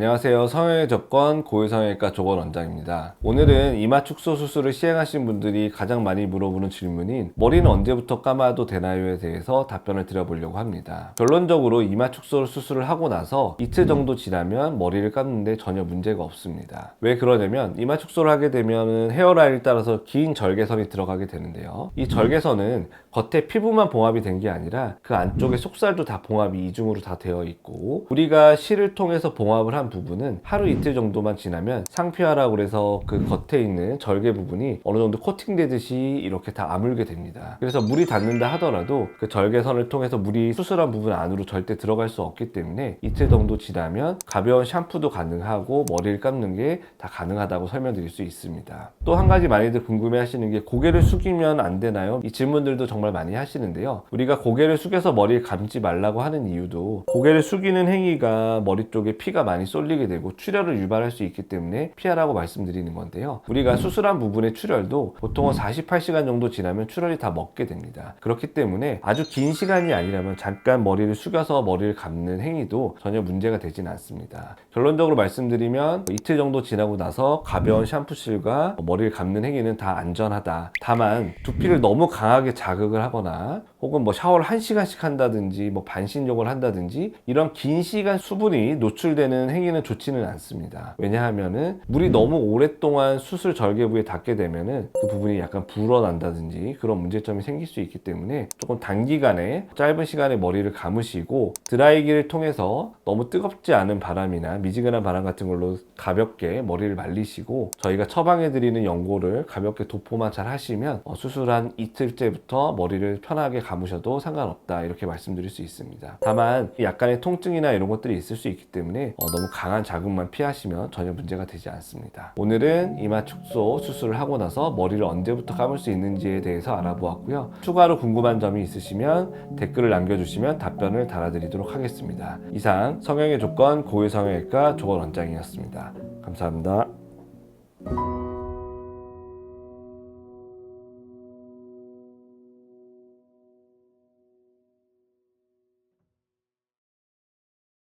안녕하세요. 성형외 접권 고유성형외과 조건 원장입니다. 오늘은 이마 축소 수술을 시행하신 분들이 가장 많이 물어보는 질문인 머리는 언제부터 감아도 되나요에 대해서 답변을 드려보려고 합니다. 결론적으로 이마 축소 수술을 하고 나서 이틀 정도 지나면 머리를 감는데 전혀 문제가 없습니다. 왜 그러냐면 이마 축소를 하게 되면 헤어라인을 따라서 긴 절개선이 들어가게 되는데요. 이 절개선은 겉에 피부만 봉합이 된 게 아니라 그 안쪽에 속살도 다 봉합이 이중으로 다 되어 있고 우리가 실을 통해서 봉합을 한 부분은 하루 이틀 정도만 지나면 상피화라고 그래서 그 겉에 있는 절개 부분이 어느 정도 코팅되듯이 이렇게 다 아물게 됩니다. 그래서 물이 닿는다 하더라도 그 절개선을 통해서 물이 수술한 부분 안으로 절대 들어갈 수 없기 때문에 이틀 정도 지나면 가벼운 샴푸도 가능하고 머리를 감는 게 다 가능하다고 설명드릴 수 있습니다. 또 한 가지 많이들 궁금해 하시는 게 고개를 숙이면 안 되나요? 이 질문들도 정말 많이 하시는데요. 우리가 고개를 숙여서 머리를 감지 말라고 하는 이유도 고개를 숙이는 행위가 머리 쪽에 피가 많이 쏠리게 되고 출혈을 유발할 수 있기 때문에 피하라고 말씀드리는 건데요. 우리가 수술한 부분의 출혈도 보통은 48시간 정도 지나면 출혈이 다 먹게 됩니다. 그렇기 때문에 아주 긴 시간이 아니라면 잠깐 머리를 숙여서 머리를 감는 행위도 전혀 문제가 되진 않습니다. 결론적으로 말씀드리면 이틀 정도 지나고 나서 가벼운 샴푸실과 머리를 감는 행위는 다 안전하다. 다만 두피를 너무 강하게 자극을 하거나 혹은 뭐 샤워를 한시간씩 한다든지 뭐 반신욕을 한다든지 이런 긴 시간 수분이 노출되는 행위 는 좋지는 않습니다. 왜냐하면은 물이 너무 오랫동안 수술 절개 부에 닿게 되면은 그 부분이 약간 불어난다든지 그런 문제점이 생길 수 있기 때문에 조금 단기간에 짧은 시간에 머리를 감으시고 드라이기를 통해서 너무 뜨겁지 않은 바람이나 미지근한 바람 같은 걸로 가볍게 머리를 말리시고 저희가 처방해 드리는 연고를 가볍게 도포만 잘 하시면 어, 수술 한 이틀째부터 머리를 편하게 감으셔도 상관없다 이렇게 말씀드릴 수 있습니다. 다만 약간의 통증이나 이런 것들이 있을 수 있기 때문에 어, 너무 강한 자극만 피하시면 전혀 문제가 되지 않습니다. 오늘은 이마 축소 수술을 하고 나서 머리를 언제부터 감을 수 있는지에 대해서 알아보았고요. 추가로 궁금한 점이 있으시면 댓글을 남겨주시면 답변을 달아드리도록 하겠습니다. 이상 성형의 조건 고유성형외과 조건 원장이었습니다. 감사합니다.